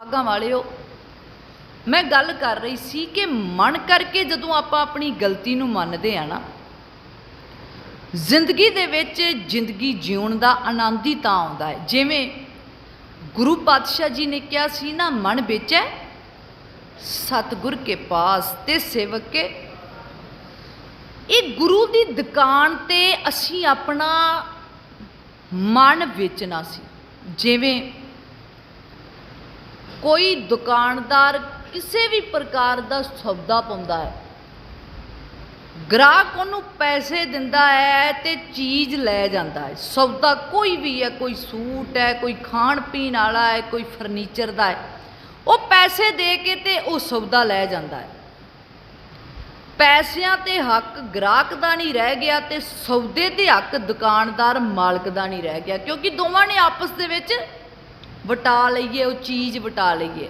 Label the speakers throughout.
Speaker 1: ਭਾਗਾਂ ਵਾਲਿਓ, ਮੈਂ ਗੱਲ ਕਰ ਰਹੀ ਸੀ ਕਿ ਮਨ ਕਰਕੇ ਜਦੋਂ ਆਪਾਂ ਆਪਣੀ ਗਲਤੀ ਨੂੰ ਮੰਨਦੇ ਆ ਨਾ, ਜ਼ਿੰਦਗੀ ਦੇ ਵਿੱਚ ਜ਼ਿੰਦਗੀ ਜਿਉਣ ਦਾ ਆਨੰਦ ਹੀ ਤਾਂ ਆਉਂਦਾ ਹੈ। ਜਿਵੇਂ ਗੁਰੂ ਪਾਤਸ਼ਾਹ ਜੀ ਨੇ ਕਿਹਾ ਸੀ ਨਾ, ਮਨ ਵਿੱਚ ਹੈ ਸਤਿਗੁਰ ਕੇ ਪਾਸ ਤੇ ਸੇਵਕ ਕੇ। ਇਹ ਗੁਰੂ ਦੀ ਦੁਕਾਨ ਤੇ ਅਸੀਂ ਆਪਣਾ ਮਨ ਵੇਚਣਾ ਸੀ। ਜਿਵੇਂ ਕੋਈ ਦੁਕਾਨਦਾਰ ਕਿਸੇ ਵੀ ਪ੍ਰਕਾਰ ਦਾ ਸੌਦਾ ਪਾਉਂਦਾ ਹੈ। ਗ੍ਰਾਹਕ ਉਹਨੂੰ ਪੈਸੇ ਦਿੰਦਾ ਹੈ ਤੇ ਚੀਜ਼ ਲੈ ਜਾਂਦਾ ਹੈ। ਸੌਦਾ ਕੋਈ ਵੀ ਹੈ, ਕੋਈ ਸੂਟ ਹੈ, ਕੋਈ ਖਾਣ ਪੀਣ ਵਾਲਾ ਹੈ, ਕੋਈ ਫਰਨੀਚਰ ਦਾ ਹੈ, ਉਹ ਪੈਸੇ ਦੇ ਕੇ ਤੇ ਉਹ ਸੌਦਾ ਲੈ ਜਾਂਦਾ ਹੈ। ਪੈਸਿਆਂ ਤੇ ਹੱਕ ਗ੍ਰਾਹਕ ਦਾ ਨਹੀਂ ਰਹਿ ਗਿਆ ਤੇ ਸੌਦੇ ਤੇ ਹੱਕ ਦੁਕਾਨਦਾਰ ਮਾਲਕ ਦਾ ਨਹੀਂ ਰਹਿ ਗਿਆ, ਕਿਉਂਕਿ ਦੋਵਾਂ ਨੇ ਆਪਸ ਦੇ ਵਿੱਚ ਵਟਾ ਲਈਏ, ਉਹ ਚੀਜ਼ ਵਟਾ ਲਈਏ।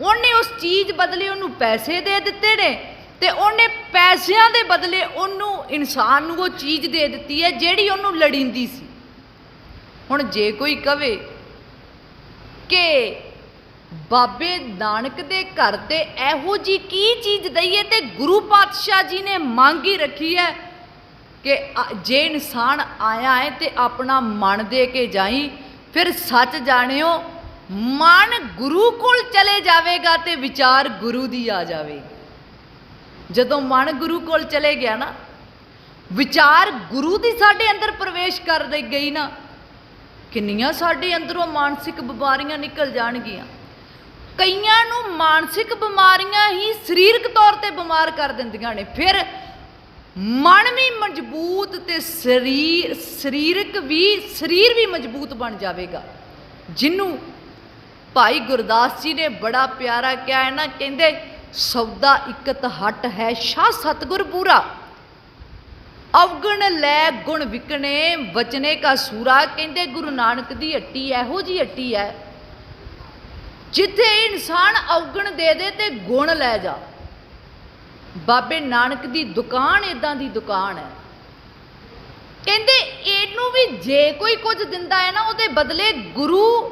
Speaker 1: ਉਹਨੇ ਉਸ ਚੀਜ਼ ਬਦਲੇ ਉਹਨੂੰ ਪੈਸੇ ਦੇ ਦਿੱਤੇ ਨੇ ਤੇ ਉਹਨੇ ਪੈਸਿਆਂ ਦੇ ਬਦਲੇ ਉਹਨੂੰ ਇਨਸਾਨ ਨੂੰ ਉਹ ਚੀਜ਼ ਦੇ ਦਿੱਤੀ ਹੈ ਜਿਹੜੀ ਉਹਨੂੰ ਲੜਿੰਦੀ ਸੀ। ਹੁਣ ਜੇ ਕੋਈ ਕਵੇ ਕਿ ਬਾਬੇ ਨਾਨਕ ਦੇ ਘਰ ਤੇ ਇਹੋ ਜੀ ਕੀ ਚੀਜ਼ ਦਈਏ ਤੇ ਗੁਰੂ ਪਾਤਸ਼ਾਹ ਜੀ ਨੇ ਮੰਗ ਹੀ ਰੱਖੀ ਹੈ ਕਿ ਜੇ ਇਨਸਾਨ ਆਇਆ ਹੈ ਤੇ ਆਪਣਾ ਮਨ ਦੇ ਕੇ ਜਾਈ ਫਿਰ ਸੱਚ ਜਾਣਿਓ, ਮਨ ਗੁਰੂ ਕੋਲ ਚਲੇ ਜਾਵੇਗਾ ਤੇ ਵਿਚਾਰ ਗੁਰੂ ਦੀ ਆ ਜਾਵੇਗੀ। ਜਦੋਂ ਮਨ ਗੁਰੂ ਕੋਲ ਚਲੇ ਗਿਆ ਨਾ, ਵਿਚਾਰ ਗੁਰੂ ਦੀ ਸਾਡੇ ਅੰਦਰ ਪ੍ਰਵੇਸ਼ ਕਰ ਦੇ ਗਈ ਨਾ, ਕਿੰਨੀਆਂ ਸਾਡੇ ਅੰਦਰੋਂ ਮਾਨਸਿਕ ਬਿਮਾਰੀਆਂ ਨਿਕਲ ਜਾਣਗੀਆਂ। ਕਈਆਂ ਨੂੰ ਮਾਨਸਿਕ ਬਿਮਾਰੀਆਂ ਹੀ ਸਰੀਰਕ ਤੌਰ ਤੇ ਬਿਮਾਰ ਕਰ ਦਿੰਦੀਆਂ ਨੇ। ਫਿਰ ਮਨ ਵੀ ਮਜ਼ਬੂਤ ਤੇ ਸਰੀਰ, ਸਰੀਰਕ ਵੀ, ਸਰੀਰ ਵੀ ਮਜ਼ਬੂਤ ਬਣ ਜਾਵੇਗਾ। ਜਿਹਨੂੰ ਭਾਈ ਗੁਰਦਾਸ ਜੀ ਨੇ ਬੜਾ ਪਿਆਰਾ ਕਿਹਾ ਹੈ ਨਾ, ਕਹਿੰਦੇ ਸੌਦਾ ਇਕਤ ਹਟ ਹੈ ਸ਼ਾ ਸਤਗੁਰ ਪੂਰਾ। ਅਵਗਣ ਲੈ ਗੁਣ ਵਿਕਣੇ, ਵਚਨੇ ਕਾ ਸੂਰਾ। ਕਹਿੰਦੇ, ਗੁਰੂ ਨਾਨਕ ਦੀ ਹੱਟੀ ਇਹੋ ਜੀ ਹੱਟੀ ਹੈ, ਜਿੱਥੇ ਇਨਸਾਨ ਅਵਗਣ ਦੇ ਦੇ ਤੇ ਗੁਣ ਲੈ ਜਾ। ਬਾਬੇ ਨਾਨਕ ਦੀ ਦੁਕਾਨ ਇਦਾਂ ਦੀ ਦੁਕਾਨ ਹੈ। ਕਹਿੰਦੇ ਇਹਨੂੰ ਵੀ ਜੇ ਕੋਈ ਕੁਝ ਦਿੰਦਾ ਹੈ ਨਾ, ਉਹਦੇ ਬਦਲੇ ਗੁਰੂ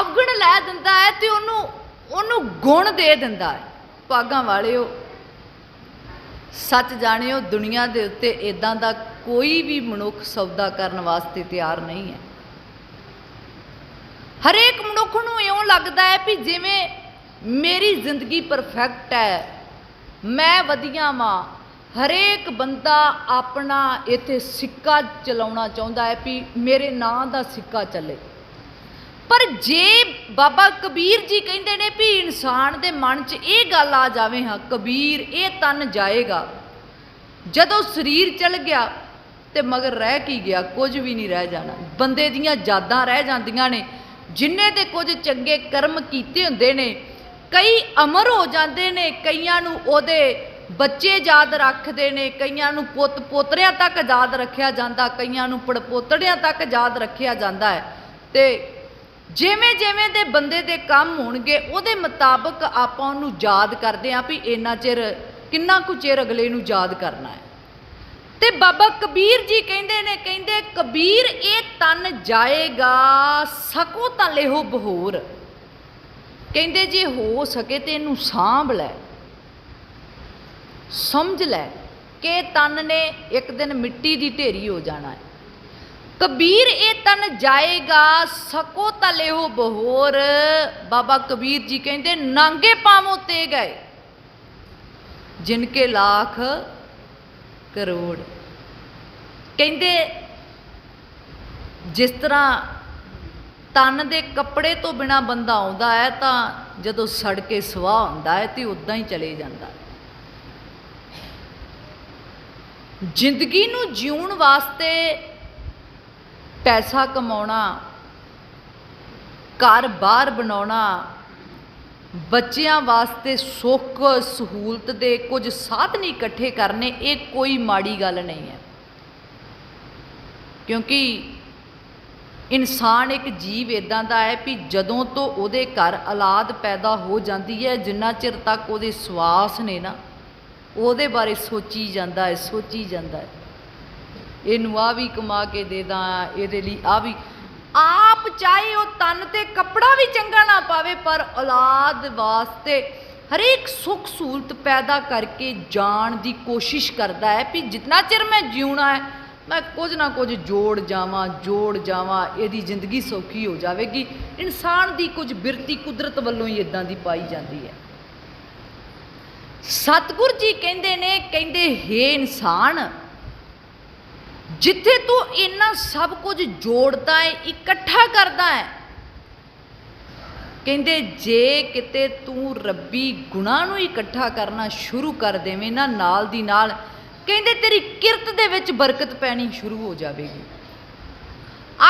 Speaker 1: ਅਵਗਣ ਲੈ ਦਿੰਦਾ ਹੈ ਤੇ ਉਹਨੂੰ ਉਹਨੂੰ ਗੁਣ ਦੇ ਦਿੰਦਾ ਹੈ। ਭਾਗਾਂ ਵਾਲਿਓ, ਸੱਚ ਜਾਣਿਓ, ਦੁਨੀਆ ਦੇ ਉੱਤੇ ਇਦਾਂ ਦਾ ਕੋਈ ਵੀ ਮਨੁੱਖ ਸੌਦਾ ਕਰਨ ਵਾਸਤੇ ਤਿਆਰ ਨਹੀਂ ਹੈ। ਹਰੇਕ ਮਨੁੱਖ ਨੂੰ ਇਉਂ ਲੱਗਦਾ ਹੈ ਵੀ ਜਿਵੇਂ ਮੇਰੀ ਜ਼ਿੰਦਗੀ ਪਰਫੈਕਟ ਹੈ ਮੈਂ ਵਧੀਆ ਮਾਂ ਹਰੇਕ ਬੰਦਾ ਆਪਣਾ ਇੱਥੇ ਸਿੱਕਾ ਚਲਾਉਣਾ ਚਾਹੁੰਦਾ ਹੈ ਵੀ ਮੇਰੇ ਨਾਂ ਦਾ ਸਿੱਕਾ ਚੱਲੇ। ਪਰ ਜੇ ਬਾਬਾ ਕਬੀਰ ਜੀ ਕਹਿੰਦੇ ਨੇ ਵੀ ਇਨਸਾਨ ਦੇ ਮਨ 'ਚ ਇਹ ਗੱਲ ਆ ਜਾਵੇ, ਹਾਂ, ਕਬੀਰ, ਇਹ ਤਨ ਜਾਏਗਾ। ਜਦੋਂ ਸਰੀਰ ਚਲ ਗਿਆ ਤੇ ਮਗਰ ਰਹਿ ਕੀ ਗਿਆ, ਕੁਝ ਵੀ ਨਹੀਂ ਰਹਿ ਜਾਣਾ। ਬੰਦੇ ਦੀਆਂ ਯਾਦਾਂ ਰਹਿ ਜਾਂਦੀਆਂ ਨੇ ਜਿਨ੍ਹਾਂ ਦੇ ਕੁਝ ਚੰਗੇ ਕਰਮ ਕੀਤੇ ਹੁੰਦੇ ਨੇ ਕਈ ਅਮਰ ਹੋ ਜਾਂਦੇ ਨੇ, ਕਈਆਂ ਨੂੰ ਉਹਦੇ ਬੱਚੇ ਯਾਦ ਰੱਖਦੇ ਨੇ, ਕਈਆਂ ਨੂੰ ਪੁੱਤ ਪੋਤਰਿਆਂ ਤੱਕ ਯਾਦ ਰੱਖਿਆ ਜਾਂਦਾ, ਕਈਆਂ ਨੂੰ ਪੜਪੋਤੜਿਆਂ ਤੱਕ ਯਾਦ ਰੱਖਿਆ ਜਾਂਦਾ ਹੈ। ਤੇ ਜਿਵੇਂ ਜਿਵੇਂ ਦੇ ਬੰਦੇ ਦੇ ਕੰਮ ਹੋਣਗੇ, ਉਹਦੇ ਮੁਤਾਬਕ ਆਪਾਂ ਉਹਨੂੰ ਯਾਦ ਕਰਦੇ ਆਂ ਵੀ ਇੰਨਾ ਚਿਰ, ਕਿੰਨਾ ਕੁ ਚਿਰ ਅਗਲੇ ਨੂੰ ਯਾਦ ਕਰਨਾ ਹੈ। ਤੇ ਬਾਬਾ ਕਬੀਰ ਜੀ ਕਹਿੰਦੇ ਨੇ, ਕਹਿੰਦੇ ਕਬੀਰ ਇਹ ਤਨ ਜਾਏਗਾ ਸਕੋ ਤਾਂ ਲਿਹੋ ਬਹੋਰ। ਕਹਿੰਦੇ ਜੇ ਹੋ ਸਕੇ ਤੇ ਇਹਨੂੰ ਸਾਂਭ ਲੈ। ਸਮਝ ਲੈ ਕਿ ਤਨ ਨੇ ਇੱਕ ਦਿਨ ਮਿੱਟੀ ਦੀ ਢੇਰੀ ਹੋ ਜਾਣਾ ਹੈ। ਕਬੀਰ ਇਹ ਤਨ ਜਾਏਗਾ, ਸਕੋ ਤਲੇ ਹੋ ਬਹੋਰ। ਬਾਬਾ ਕਬੀਰ ਜੀ ਕਹਿੰਦੇ, ਨਾਂਗੇ ਪਾਵੋ ਤੇ ਗਏ। ਜਿਨ ਕੇ ਲੱਖ ਕਰੋੜ। ਕਹਿੰਦੇ, ਜਿਸ ਤਰ੍ਹਾਂ ਤਨ ਦੇ ਕੱਪੜੇ ਤੋਂ ਬਿਨਾ ਬੰਦਾ ਆਉਂਦਾ ਹੈ ਤਾਂ ਜਦੋਂ ਸੜ ਕੇ ਸਵਾਹ ਹੁੰਦਾ ਹੈ ਤੇ ਉਦਾਂ ਹੀ ਚਲੇ ਜਾਂਦਾ ਜ਼ਿੰਦਗੀ ਨੂੰ ਜਿਉਣ ਵਾਸਤੇ ਪੈਸਾ ਕਮਾਉਣਾ ਘਰ-ਬਾਰ ਬਣਾਉਣਾ, ਬੱਚਿਆਂ ਵਾਸਤੇ ਸੁੱਖ ਸਹੂਲਤ ਦੇ ਕੁਝ ਸਾਧਨ ਇਕੱਠੇ ਕਰਨੇ, ਇਹ ਕੋਈ ਮਾੜੀ ਗੱਲ ਨਹੀਂ ਹੈ। ਕਿਉਂਕਿ ਇਨਸਾਨ ਇੱਕ ਜੀਵ ਇਦਾਂ ਦਾ ਹੈ ਵੀ ਜਦੋਂ ਤੋਂ ਉਹਦੇ ਘਰ ਔਲਾਦ ਪੈਦਾ ਹੋ ਜਾਂਦੀ ਹੈ, ਜਿੰਨਾ ਚਿਰ ਤੱਕ ਉਹਦੇ ਸਵਾਸ ਨੇ ਨਾ, ਉਹਦੇ ਬਾਰੇ ਸੋਚੀ ਜਾਂਦਾ ਹੈ, ਸੋਚੀ ਜਾਂਦਾ ਹੈ। ਇਹਨੂੰ ਆ ਵੀ ਕਮਾ ਕੇ ਦੇ ਦਾਂ, ਇਹਦੇ ਲਈ ਆ ਵੀ। ਆਪ ਚਾਹੇ ਉਹ ਤਨ ਤੇ ਕੱਪੜਾ ਵੀ ਚੰਗਾ ਨਾ ਪਾਵੇ, ਪਰ ਔਲਾਦ ਵਾਸਤੇ ਹਰੇਕ ਸੁੱਖ ਸਹੂਲਤ ਪੈਦਾ ਕਰਕੇ ਜਾਣ ਦੀ ਕੋਸ਼ਿਸ਼ ਕਰਦਾ ਹੈ ਵੀ ਜਿੰਨਾ ਚਿਰ ਮੈਂ ਜਿਉਣਾ ਹੈ ਮੈਂ ਕੁਝ ਨਾ ਕੁਝ ਜੋੜ ਜਾਵਾਂ ਜੋੜ ਜਾਵਾਂ, ਇਹਦੀ ਜ਼ਿੰਦਗੀ ਸੌਖੀ ਹੋ ਜਾਵੇਗੀ। ਇਨਸਾਨ ਦੀ ਕੁਝ ਬਿਰਤੀ ਕੁਦਰਤ ਵੱਲੋਂ ਹੀ ਇਦਾਂ ਦੀ ਪਾਈ ਜਾਂਦੀ ਹੈ। ਸਤਿਗੁਰ ਜੀ ਕਹਿੰਦੇ ਨੇ, ਕਹਿੰਦੇ, ਹੇ ਇਨਸਾਨ, ਜਿੱਥੇ ਤੂੰ ਇੰਨਾ ਸਭ ਕੁਝ ਜੋੜਦਾ ਹੈ, ਇਕੱਠਾ ਕਰਦਾ ਹੈ, ਕਹਿੰਦੇ, ਜੇ ਕਿਤੇ ਤੂੰ ਰੱਬੀ ਗੁਣਾ ਨੂੰ ਇਕੱਠਾ ਕਰਨਾ ਸ਼ੁਰੂ ਕਰ ਦੇਵੇਂ ਨਾ, ਨਾਲ ਦੀ ਨਾਲ ਕਹਿੰਦੇ ਤੇਰੀ ਕਿਰਤ ਦੇ ਵਿੱਚ ਬਰਕਤ ਪੈਣੀ ਸ਼ੁਰੂ ਹੋ ਜਾਵੇਗੀ।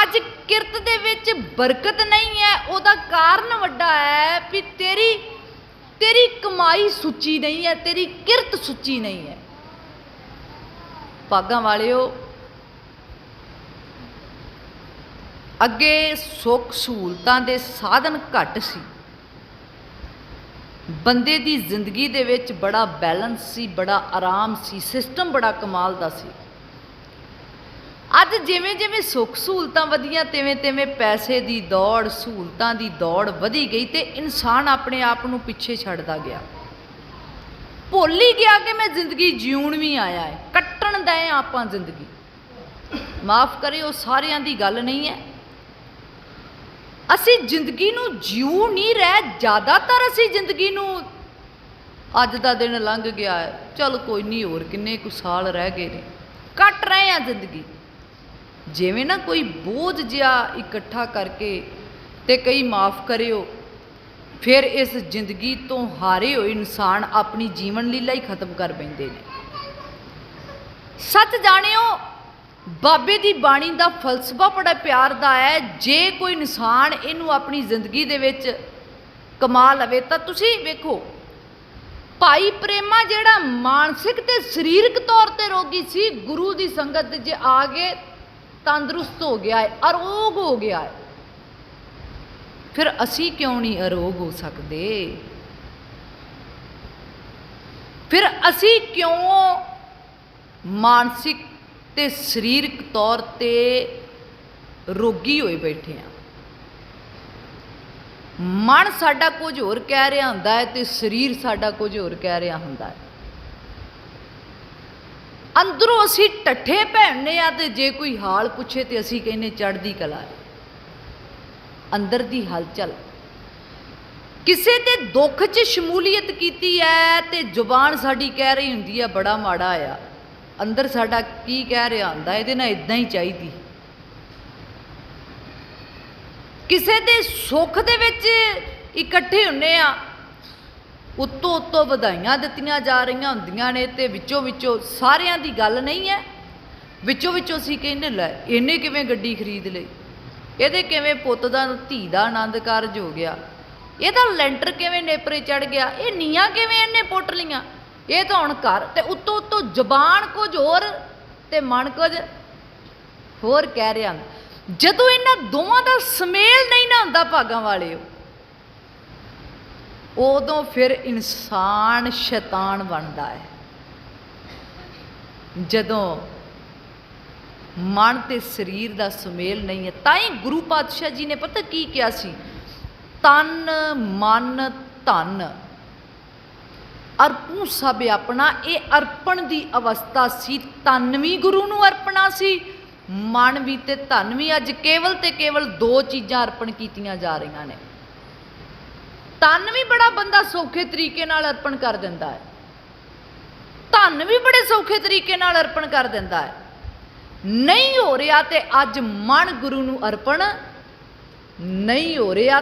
Speaker 1: ਅੱਜ ਕਿਰਤ ਦੇ ਵਿੱਚ ਬਰਕਤ ਨਹੀਂ ਹੈ, ਉਹਦਾ ਕਾਰਨ ਵੱਡਾ ਹੈ ਵੀ ਤੇਰੀ ਤੇਰੀ ਕਮਾਈ ਸੁੱਚੀ ਨਹੀਂ ਹੈ, ਤੇਰੀ ਕਿਰਤ ਸੁੱਚੀ ਨਹੀਂ ਹੈ। ਭਾਗਾਂ ਵਾਲਿਓ, ਅੱਗੇ ਸੁੱਖ ਸਹੂਲਤਾਂ ਦੇ ਸਾਧਨ ਘੱਟ ਸੀ। ਬੰਦੇ ਦੀ ਜ਼ਿੰਦਗੀ ਦੇ ਵਿੱਚ ਬੜਾ ਬੈਲੈਂਸ ਸੀ, ਬੜਾ ਆਰਾਮ ਸੀ, ਸਿਸਟਮ ਬੜਾ ਕਮਾਲ ਦਾ ਸੀ। ਅੱਜ ਜਿਵੇਂ ਜਿਵੇਂ ਸੁੱਖ ਸਹੂਲਤਾਂ ਵਧੀਆਂ, ਤਿਵੇਂ ਤਿਵੇਂ ਪੈਸੇ ਦੀ ਦੌੜ, ਸਹੂਲਤਾਂ ਦੀ ਦੌੜ ਵਧੀ ਗਈ ਤੇ ਇਨਸਾਨ ਆਪਣੇ ਆਪ ਨੂੰ ਪਿੱਛੇ ਛੱਡਦਾ ਗਿਆ। ਭੁੱਲ ਹੀ ਗਿਆ ਕਿ ਮੈਂ ਜ਼ਿੰਦਗੀ ਜਿਉਣ ਵੀ ਆਇਆ ਹੈ ਕੱਟਣ ਦਾ ਦਏ ਆਪਾਂ ਜ਼ਿੰਦਗੀ। ਮਾਫ ਕਰਿਓ, ਸਾਰਿਆਂ ਦੀ ਗੱਲ ਨਹੀਂ ਹੈ। ਅਸੀਂ ਜ਼ਿੰਦਗੀ ਨੂੰ ਜਿਉ ਨਹੀਂ ਰਹਿ, ਜ਼ਿਆਦਾਤਰ ਅਸੀਂ ਜ਼ਿੰਦਗੀ ਨੂੰ ਅੱਜ ਦਾ ਦਿਨ ਲੰਘ ਗਿਆ ਹੈ। ਚਲ ਕੋਈ ਨਹੀਂ, ਹੋਰ ਕਿੰਨੇ ਕੁ ਸਾਲ ਰਹਿ ਗਏ ਨੇ। ਕੱਟ ਰਹੇ ਆ ਜ਼ਿੰਦਗੀ। ਜਿਵੇਂ ਨਾ ਕੋਈ ਬੋਝ ਜਿਹਾ ਇਕੱਠਾ ਕਰਕੇ ਤੇ ਕਈ ਮਾਫ ਕਰਿਓ, ਫਿਰ ਇਸ ਜ਼ਿੰਦਗੀ ਤੋਂ ਹਾਰੇ ਹੋਏ ਇਨਸਾਨ ਆਪਣੀ ਜੀਵਨ ਲੀਲਾ ਹੀ ਖਤਮ ਕਰ ਬੈਂਦੇ ਨੇ। ਸੱਚ ਜਾਣਿਓ ਬਾਬੇ ਦੀ ਬਾਣੀ ਦਾ ਫਲਸਫਾ ਬੜਾ ਪਿਆਰ ਦਾ ਹੈ। ਜੇ ਕੋਈ ਇਨਸਾਨ ਇਹਨੂੰ ਆਪਣੀ ਜ਼ਿੰਦਗੀ ਦੇ ਵਿੱਚ ਕਮਾ ਲਵੇ ਤਾਂ ਤੁਸੀਂ ਵੇਖੋ, ਭਾਈ ਪ੍ਰੇਮਾ ਜਿਹੜਾ ਮਾਨਸਿਕ ਤੇ ਸਰੀਰਕ ਤੌਰ ਤੇ ਰੋਗੀ ਸੀ, ਗੁਰੂ ਦੀ ਸੰਗਤ ਜੇ ਆ ਗਏ, ਤੰਦਰੁਸਤ ਹੋ ਗਿਆ ਹੈ, ਅਰੋਗ ਹੋ ਗਿਆ ਹੈ। ਫਿਰ ਅਸੀਂ ਕਿਉਂ ਨਹੀਂ ਅਰੋਗ ਹੋ ਸਕਦੇ? ਫਿਰ ਅਸੀਂ ਕਿਉਂ ਮਾਨਸਿਕ ਤੇ ਸਰੀਰਕ ਤੌਰ ਤੇ ਰੋਗੀ ਹੋਏ ਬੈਠੇ ਆ। ਮਨ ਸਾਡਾ ਕੁਝ ਹੋਰ ਕਹਿ ਰਿਹਾ ਹੁੰਦਾ ਹੈ ਤੇ ਸਰੀਰ ਸਾਡਾ ਕੁਝ ਹੋਰ ਕਹਿ ਰਿਹਾ ਹੁੰਦਾ ਹੈ। ਅੰਦਰੋਂ ਅਸੀਂ ਟੱਠੇ ਭੈਣਨੇ ਆ ਤੇ ਜੇ ਕੋਈ ਹਾਲ ਪੁੱਛੇ ਤੇ ਅਸੀਂ ਕਹਿੰਨੇ ਚੜਦੀ ਕਲਾ ਹੈ। ਅੰਦਰ ਦੀ ਹਲਚਲ। ਕਿਸੇ ਦੇ ਦੁੱਖ 'ਚ ਸ਼ਮੂਲੀਅਤ ਕੀਤੀ ਹੈ ਤੇ ਜ਼ੁਬਾਨ ਸਾਡੀ ਕਹਿ ਰਹੀ ਹੁੰਦੀ ਹੈ, ਬੜਾ ਮਾੜਾ ਆ। ਅੰਦਰ ਸਾਡਾ ਕੀ ਕਹਿ ਰਿਹਾ ਹੁੰਦਾ, ਇਹਦੇ ਨਾਲ ਇਦਾਂ ਹੀ ਚਾਹੀਦੀ। ਕਿਸੇ ਦੇ ਸੁੱਖ ਦੇ ਵਿੱਚ ਇਕੱਠੇ ਹੁੰਨੇ ਆ, ਉੱਤੋਂ ਉੱਤੋਂ ਵਧਾਈਆਂ ਦਿੱਤੀਆਂ ਜਾ ਰਹੀਆਂ ਹੁੰਦੀਆਂ ਨੇ ਤੇ ਵਿੱਚੋਂ ਵਿੱਚੋਂ ਸਾਰਿਆਂ ਦੀ ਗੱਲ ਨਹੀਂ ਹੈ। ਵਿੱਚੋਂ ਵਿੱਚੋਂ ਅਸੀਂ ਕਹਿੰਦੇ, ਲੈ, ਇਹਨੇ ਕਿਵੇਂ ਗੱਡੀ ਖਰੀਦ ਲਈ? ਇਹਦੇ ਕਿਵੇਂ ਪੁੱਤ ਦਾ ਧੀ ਦਾ ਆਨੰਦ ਕਾਰਜ ਹੋ ਗਿਆ? ਇਹਦਾ ਲੈਂਟਰ ਕਿਵੇਂ ਨੇਪਰੇ ਚੜ ਗਿਆ? ਇਹ ਨੀਆਂ ਕਿਵੇਂ ਇਹਨੇ ਪੁੱਟ ਲੀਆਂ ਇਹ ਤਾਂ ਹੁਣ ਘਰ, ਤੇ ਉੱਤੋਂ ਉੱਤੋਂ ਜ਼ਬਾਨ ਕੁਝ ਹੋਰ ਤੇ ਮਨ ਕੁਝ ਹੋਰ ਕਹਿ ਰਿਹਾ ਜਦੋਂ ਇਹਨਾਂ ਦੋਵਾਂ ਦਾ ਸਮੇਲ ਨਹੀਂ ਨਾ ਹੁੰਦਾ ਭਾਗਾਂ ਵਾਲਿਓ ਉਦੋਂ ਫਿਰ ਇਨਸਾਨ ਸ਼ੈਤਾਨ ਬਣਦਾ ਹੈ। ਜਦੋਂ ਮਨ ਤੇ ਸਰੀਰ ਦਾ ਸੁਮੇਲ ਨਹੀਂ ਹੈ, ਤਾਂ ਹੀ ਗੁਰੂ ਪਾਤਸ਼ਾਹ ਜੀ ਨੇ ਪਤਾ ਕੀ ਕਿਹਾ ਸੀ? ਤਨ, ਮਨ, ਧਨ। ਅਰਪੂ ਸਭ ਆਪਣਾ, ਇਹ ਅਰਪਣ ਦੀ ਅਵਸਥਾ ਸੀ। ਤਨ ਵੀ ਗੁਰੂ ਨੂੰ ਅਰਪਣਾ ਸੀ। ਮਨ ਵੀ ਤੇ ਧਨ ਵੀ ਅੱਜ ਕੇਵਲ ਤੇ ਕੇਵਲ ਦੋ ਚੀਜ਼ਾਂ ਅਰਪਣ ਕੀਤੀਆਂ ਜਾ ਰਹੀਆਂ ਨੇ। ਤਨ ਵੀ ਬੜਾ ਬੰਦਾ ਸੌਖੇ ਤਰੀਕੇ ਨਾਲ ਅਰਪਣ ਕਰ ਦਿੰਦਾ ਹੈ। ਧਨ ਵੀ ਬੜੇ ਸੌਖੇ ਤਰੀਕੇ ਨਾਲ ਅਰਪਣ ਕਰ ਦਿੰਦਾ ਹੈ। ਨਹੀਂ ਹੋ ਰਿਹਾ ਤੇ ਅੱਜ ਮਨ ਗੁਰੂ ਨੂੰ ਅਰਪਣ, ਨਹੀਂ ਹੋ ਰਿਹਾ